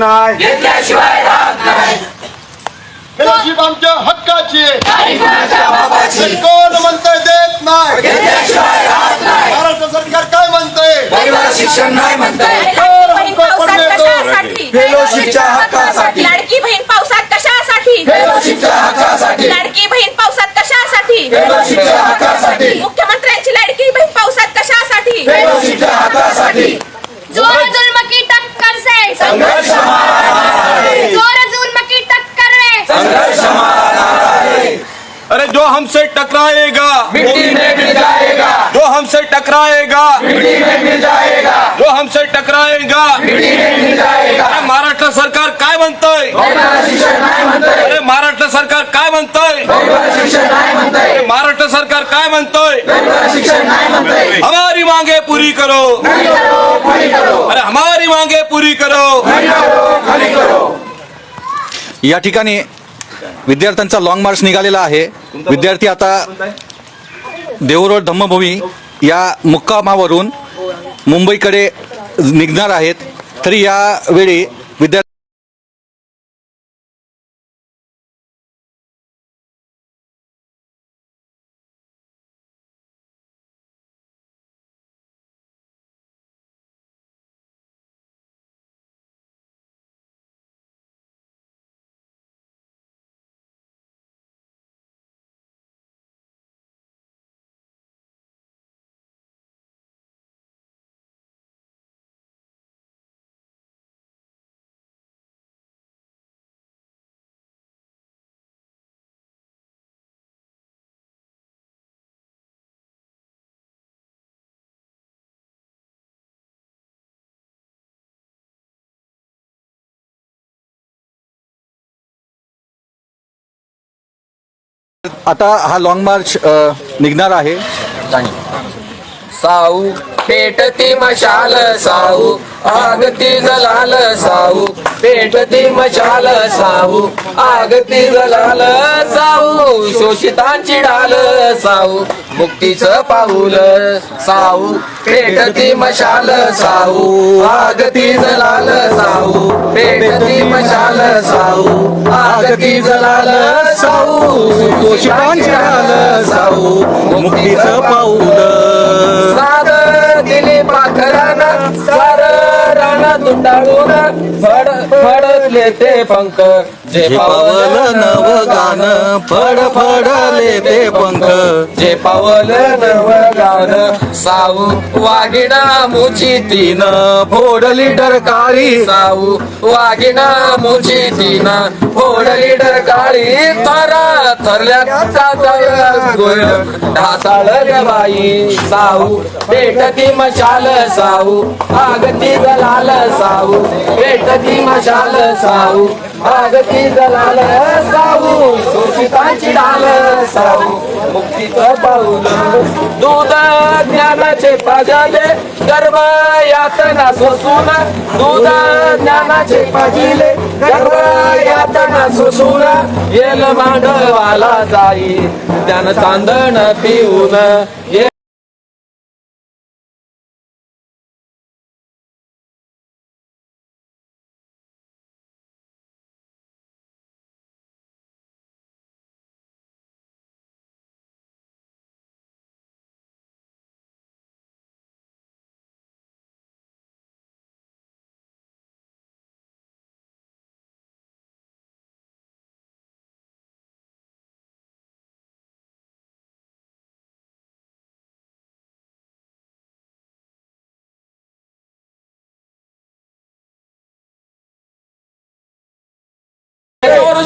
नाही. घेतल्याशिवाय राहत नाही. फेलोशिप आमच्या हक्काची आहे. काही कुणाच्या बाबाची. कोण म्हणतंय देत नाही. घेतल्याशिवाय राहत नाही. महाराष्ट्र सरकार काय म्हणतंय? परिवार शिक्षण नाही म्हणताय. लाडकी बहीण पावसात कशासाठी? फेलोशिपच्या हक्कासाठी. लाडकी बहीण पावसात कशासाठी? फेलोशिपच्या हक्कासाठी. लाडकी बहीण पावसात कशासाठी? फेलोशिपच्या हक्कासाठी. मुख्यमंत्र्यांची लाडकी हमसे टकराएगा। मिट्टी में मिल जाएगा। जो हमसे टकराएगा। मिट्टी में मिल जाएगा। जो हमसे टकराएगा। मिट्टी में मिल जाएगा। अरे महाराष्ट्र सरकार काय म्हणतंय अरे महाराष्ट्र सरकार काय म्हणतंय अरे महाराष्ट्र सरकार काय म्हणतंय हमारी मांगे पूरी करो। अरे हमारी मांगे पूरी करो। या ठिकाणी विद्यार्थ्यांचा लॉंग मार्च निघालेला आहे. विद्यार्थी आता देवरोड धम्मभूमी या मुक्कामावरून मुंबईकडे निघणार आहेत. तरी यावेळी विद्यार्थी आता हा लॉंग मार्च निघणार आहे. साऊ पेटती मशाल साऊ आगती जलाल साऊ पेटती मशाल साऊ आगती जलाल साऊ शोषितांची डाल साऊ मुक्तीचं पाऊल साऊ पेटती मशाल साऊ आगती जलाल साऊ पेटती मशाल साऊ आगती जलाल साऊ शोषितांची डाल साऊ मुक्तीचं पाऊल contadora. फड फडले ते पंख. जे पावल नव गान फड फडले ते पंख. जे पावल नव गान साऊ वागिणा मुची तीन फोडली डरकाळी साऊ वागिणा मुची तीन फोडली डरकाळी तारा थरल्या ढासाळल्या बाई. साऊ पेटती मशाल साऊ. आगती जलाल साऊ. पेटती मशाल साऊ आगती जलाल साऊ शोषितांची डाल साऊ मुक्तीचं पाऊल. दूध ज्ञानाचे पाजले गर्भ यातना सोसून. दूध ज्ञानाचे पाजिले गर्भ यातना सोसून. येल मांडवाला जाई ज्ञान चांदण पिऊन. ये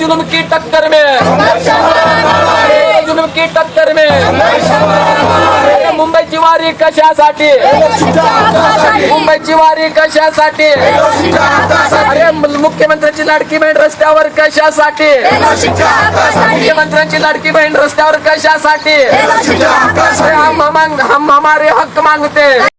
जुल्म की टक्कर में। जुल्म की टक्कर में। मुंबईची वारी कशासाठी? मुंबईची वारी कशासाठी? अरे मुख्यमंत्र्यांची लाडकी बहीण रस्त्यावर कशासाठी? मुख्यमंत्र्यांची लाडकी बहीण रस्त्यावर कशासाठी? हम हम हमारे हक मांगते।